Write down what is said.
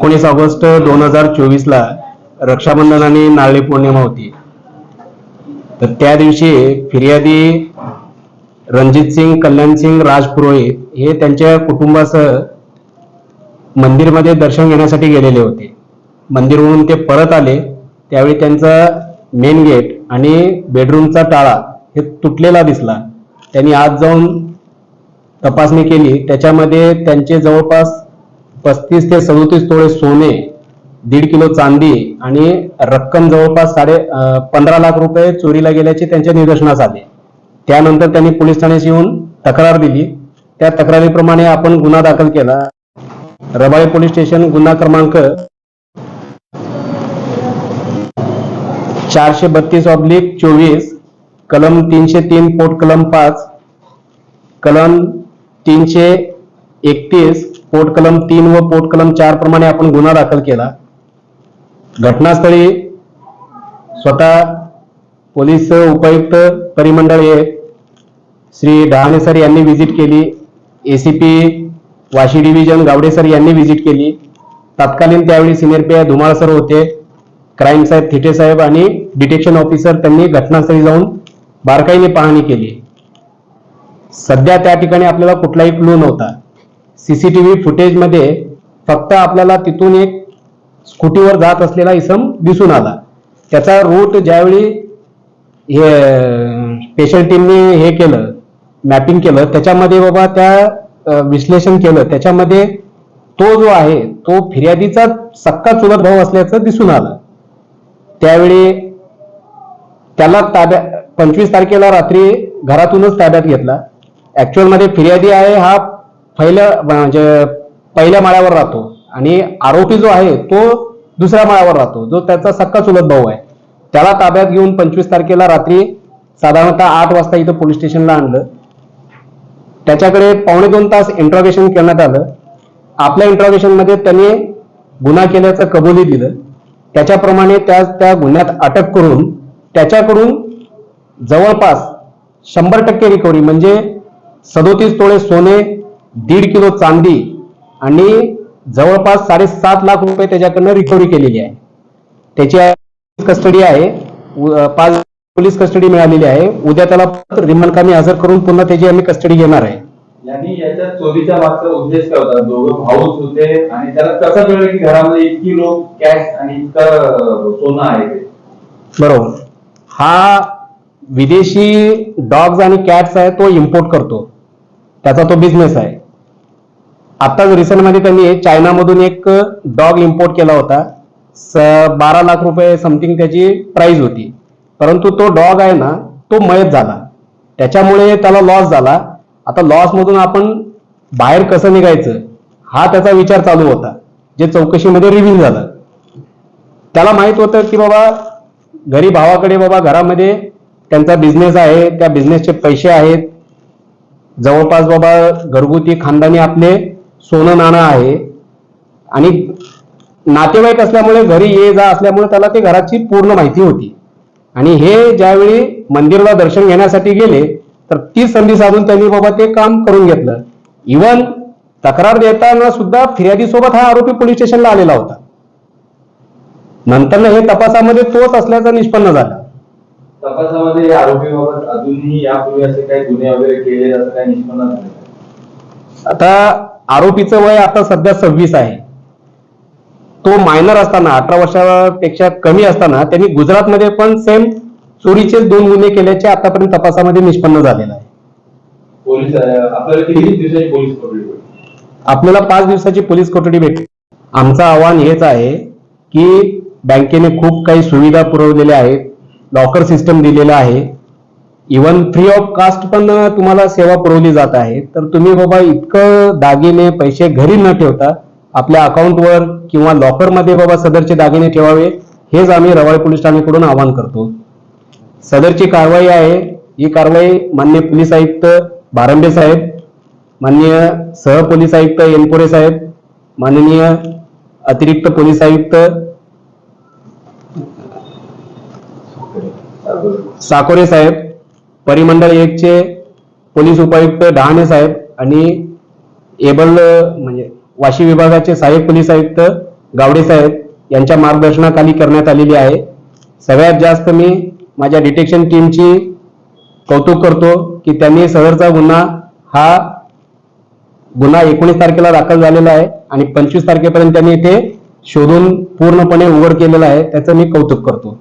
एकोणीस ऑगस्ट दोन हजार चोवीसला रक्षाबंधन आणि नारळी पौर्णिमा होती. तर त्या दिवशी फिर्यादी रणजित सिंग कल्याण सिंग राज पुरोहित हे त्यांच्या कुटुंबासह मंदिरमध्ये दर्शन घेण्यासाठी गेलेले होते. मंदिरवरून ते परत आले. त्यावेळी त्यांचा मेन गेट आणि बेडरूमचा टाळा हे तुटलेला दिसला. त्यांनी आज जाऊन तपासणी केली. त्याच्यामध्ये त्यांचे जवळपास पस्तीस ते सदोतीस तोळे सोने दीड किलो चांदी आणि रक्कम जवळपास साडे पंधरा लाख रुपये चोरीला गेल्याचे त्यांच्या निदर्शनास आले. त्यानंतर त्यांनी पोलीस ठाण्यात येऊन तक्रार दिली. त्या तक्रारीप्रमाणे आपण गुन्हा दाखल केला. रबाळे पोलीस स्टेशन गुन्हा क्रमांक चारशे बत्तीस ऑब्लिक चोवीस कलम तीनशे तीन पोट कलम पाच कलम तीनशे एकतीस पोट कलम तीन व पोट कलम चार प्रमाणे आपण गुन्हा दाखल केला. घटनास्थळी स्वतः पोलीस उपायुक्त परिमंडळ हे श्री डहाणे सर यांनी व्हिजिट केली. ACP Vashi division Gawade sir यांनी व्हिजिट केली. तत्कालीन त्यावेळी सिनियर पी धुमाळ सर होते. क्राईम साहेब थिटे साहेब आणि डिटेक्शन ऑफिसर त्यांनी घटनास्थळी जाऊन बारकाईने पाहणी केली. सध्या त्या ठिकाणी आपल्याला कुठलाही क्लू नव्हता. सीसीटीव्ही फुटेजमध्ये फक्त आपल्याला तिथून एक स्कूटीवर जात असलेला इसम दिसून आला. त्याचा रूट ज्यावेळी हे स्पेशल टीमने हे केलं मॅपिंग केलं त्याच्यामध्ये बाबा त्या विश्लेषण केलं त्याच्यामध्ये तो जो आहे तो फिर्यादीचा सक्का चुलत भाऊ असल्याचं दिसून आलं. त्यावेळी त्याला ताब्या पंचवीस तारखेला रात्री घरातूनच ताब्यात घेतला. ऍक्च्युअलमध्ये फिर्यादी आहे हा पहिलं म्हणजे पहिल्या माळ्यावर राहतो. आणि आरोपी जो आहे तो दुसऱ्या माळ्यावर राहतो. जो त्याचा सक्का चुलत भाऊ आहे. त्याला ताब्यात घेऊन पंचवीस तारखेला रात्री साधारणतः आठ वाजता इथं पोलीस स्टेशनला आणलं. त्याच्याकडे पावणे दोन तास इंट्रॉगेशन करण्यात आलं. आपल्या इंट्रॉगेशनमध्ये त्याने त्यांनी गुन्हा केल्याचं कबुली दिलं. त्याच्याप्रमाणे त्या त्या गुन्ह्यात अटक करून त्याच्याकडून जवळपास शंभर टक्के रिकव्हरी म्हणजे सदोतीस तोळे सोने दीड किलो चांदी आणि जवळपास साडेसात लाख रुपये त्याच्याकडनं रिकव्हरी केलेली आहे. त्याची कस्टडी आहे. पाच पोलीस कस्टडी मिळालेली आहे. उद्या त्याला रिमांड कामी हजर करून पुन्हा त्याची आम्ही कस्टडी घेणार आहे. यांनी याच्या चोरीच्या मागचा उद्देश काय होता? दोघं भाऊच होते आणि त्याला कसं कळलं की घरामध्ये इतकी लोक कॅश आणि इतकं अं, सोनं आहे ते? बरोबर. हा विदेशी डॉग्स आणि कॅट्स आहे तो इम्पोर्ट करतो. त्याचा तो बिझनेस आहे. आताच रिसेंटमध्ये त्यांनी चायनामधून एक डॉग इम्पोर्ट केला होता. स बारा लाख रुपये समथिंग त्याची प्राईज होती. परंतु तो डॉग आहे ना तो मयत झाला. त्याच्यामुळे त्याला लॉस झाला. आता लॉसमधून आपण बाहेर कसं निघायचं हा त्याचा विचार चालू होता. जे चौकशीमध्ये रिव्हील झालं. त्याला माहीत होतं की बाबा घरी भावाकडे बाबा घरामध्ये त्यांचा बिझनेस आहे त्या बिझनेसचे पैसे आहेत. जवळपास बाबा घरगुती खानदानी आपले सोनं नाणं आहे. आणि नातेवाईक असल्यामुळे घरी ये जा असल्यामुळे त्याला ते घराची पूर्ण माहिती होती. आणि हे ज्यावेळी मंदिराला दर्शन घेण्यासाठी गेले तर ती संधी साधून त्यांनी बाबा ते काम करून घेतलं. इवन तक्रार देताना सुद्धा फिर्यादी सोबत हा आरोपी पोलीस स्टेशनला आलेला होता. नंतर हे तपासामध्ये तोच असल्याचं निष्पन्न झालं. तपासामध्ये अजूनही यापूर्वी असे काही गुन्हे वगैरे केले असं काही निष्पन्न झाले? आता आरोपीचं वय आता सध्या सव्वीस आहे. तो मायनर असताना अठरा वर्षापेक्षा कमी असताना त्यांनी गुजरातमध्ये पण सेम चोरीचे दोन गुन्हे केल्याचे आतापर्यंत तपासामध्ये निष्पन्न झालेलं आहे. पोलीस आपल्याला किती दिवसाची पोलीस पकडली होती? आपल्याला पाच दिवसाची पोलीस कोठडी भेटली. आमचं आव्हान हेच आहे की बँकेने खूप काही सुविधा पुरवलेल्या आहेत लॉकर सिस्टम दिलेलं आहे. इवन फ्री ऑफ कास्ट पण तुम्हाला सेवा पुरवली जात आहे. तर तुम्ही बाबा इतकं दागिने पैसे घरी न ठेवता आपल्या अकाउंटवर किंवा लॉकरमध्ये बाबा सदरचे दागिने ठेवावे हेच आम्ही रवाळे पोलीस ठाण्याकडून आवाहन करतो. सदरची कारवाई आहे. ही कारवाई मान्य पोलीस आयुक्त बारंबे साहेब माननीय सहपोलीस आयुक्त एनपोरे साहेब माननीय अतिरिक्त पोलीस आयुक्त साकोरे साहेब परिमंडळ एकचे पोलीस उपायुक्त डहाणे साहेब आणि एबल म्हणजे वाशी विभागाचे सहाय्यक पोलीस आयुक्त गावडे साहेब यांच्या मार्गदर्शनाखाली करण्यात आलेली आहे. सगळ्यात जास्त मी माझ्या डिटेक्शन टीमची कौतुक करतो की त्यांनी सदरचा गुन्हा हा गुन्हा एकोणीस तारखेला दाखल झालेला आहे आणि पंचवीस तारखेपर्यंत त्यांनी इथे शोधून पूर्णपणे उघड केलेला आहे त्याचं मी कौतुक करतो.